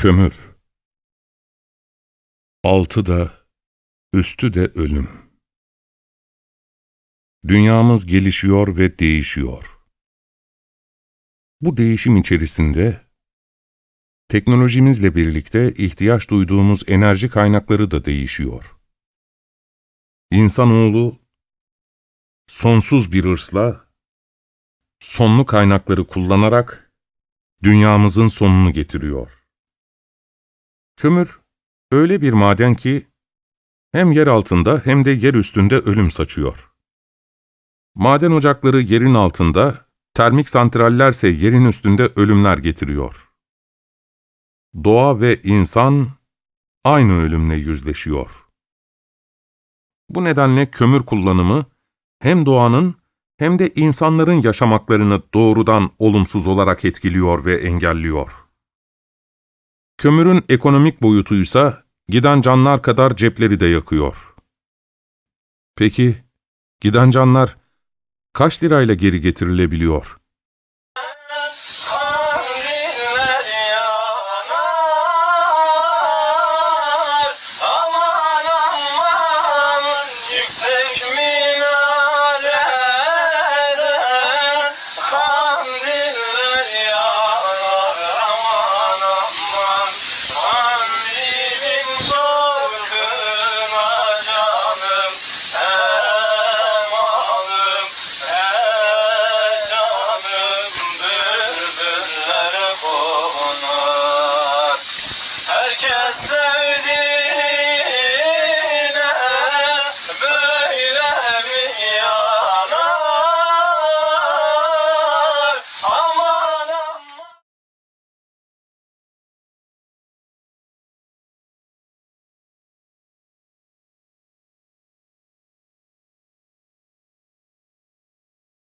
Kömür. Altı da, üstü de ölüm. Dünyamız gelişiyor ve değişiyor. Bu değişim içerisinde, teknolojimizle birlikte ihtiyaç duyduğumuz enerji kaynakları da değişiyor. İnsanoğlu, sonsuz bir hırsla, sonlu kaynakları kullanarak, dünyamızın sonunu getiriyor. Kömür, öyle bir maden ki, hem yer altında hem de yer üstünde ölüm saçıyor. Maden ocakları yerin altında, termik santrallerse yerin üstünde ölümler getiriyor. Doğa ve insan aynı ölümle yüzleşiyor. Bu nedenle kömür kullanımı hem doğanın hem de insanların yaşamaklarını doğrudan olumsuz olarak etkiliyor ve engelliyor. Kömürün ekonomik boyutuysa giden canlar kadar cepleri de yakıyor. Peki, giden canlar kaç lirayla geri getirilebiliyor? just so